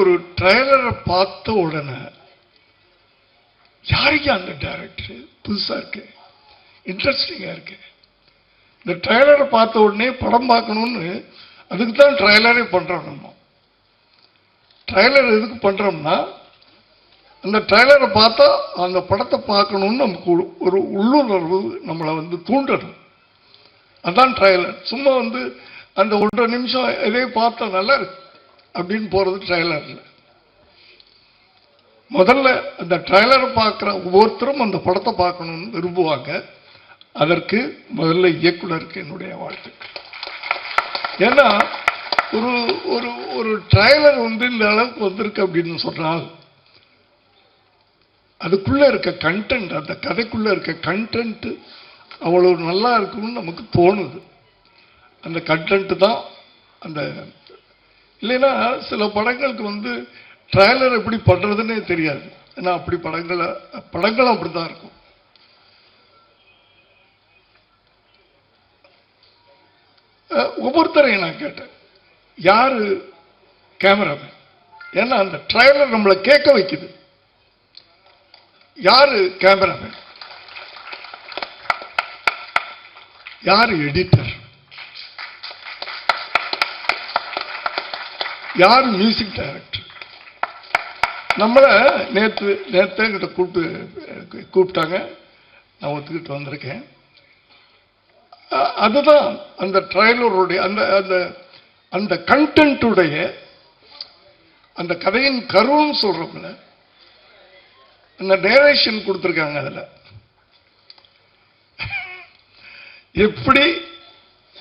ஒரு ட்ரைலரை பார்த்த உடனே யாருக்கு அந்த டைரக்டர் புதுசா இருக்கு. இன்ட்ரெஸ்டிங்காக இருக்கு. இந்த ட்ரைலரை பார்த்த உடனே படம் பார்க்கணும்னு அதுக்கு தான் ட்ரைலரே பண்ணுறோம் நம்ம. ட்ரைலர் எதுக்கு பண்றோம்னா அந்த ட்ரைலரை பார்த்தா அந்த படத்தை பார்க்கணும்னு நமக்கு ஒரு- உள்ளுணர்வு நம்மளை வந்து தூண்டணும். அதான் ட்ரைலர் சும்மா வந்து அந்த ஒன்றரை நிமிஷம் இதே பார்த்தா நல்லா இருக்கு. அப்படின்னு போகிறது ட்ரைலரில் முதல்ல அந்த ட்ரைலரை பார்க்குற ஒவ்வொருத்தரும் அந்த படத்தை பார்க்கணும்னு விரும்புவாங்க. அதற்கு முதல்ல இயக்குனருக்கு என்னுடைய வாழ்த்துக்கள் ஏன்னா ஒரு ஒரு ஒரு ட்ரைலர் வந்து இந்த அளவுக்கு வந்திருக்கு அப்படின்னு சொன்னால் அதுக்குள்ளே இருக்க கண்டென்ட் அந்த கதைக்குள்ளே இருக்க கண்டென்ட்டு அவ்வளோ நல்லா இருக்கும்னு நமக்கு தோணுது. அந்த கண்டென்ட்டு தான் அந்த இல்லைன்னா சில படங்களுக்கு வந்து ட்ரைலர் எப்படி பண்றதுன்னே தெரியாது. ஏன்னா அப்படி படங்களை படங்களும் அப்படிதான் இருக்கும். ஒவ்வொருத்தரையும் நான் கேட்டேன். யாரு கேமராமேன் ஏன்னா அந்த ட்ரைலர் நம்மளை கேட்க வைக்குது. யாரு கேமராமேன் யாரு எடிட்டர் யார் மியூசிக் டைரக்டர் நம்மளை நேற்று நேற்று எங்கிட்ட கூப்பிட்டு கூப்பிட்டாங்க. நான் ஒத்துக்கிட்டு வந்திருக்கேன். அதுதான் அந்த ட்ரைலருடைய அந்த அந்த அந்த கண்டென்ட்டுடைய அந்த கதையின் கருவம் சொல்கிறோம்ல அந்த டேரேஷன் கொடுத்துருக்காங்க அதில். எப்படி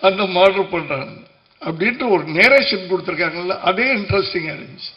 அந்த மாடல் பண்ணுறாங்க அப்படின்ட்டு ஒரு நேரேஷன் கொடுத்துருக்காங்கல்ல அதே இன்ட்ரெஸ்டிங்காக இருந்துச்சு.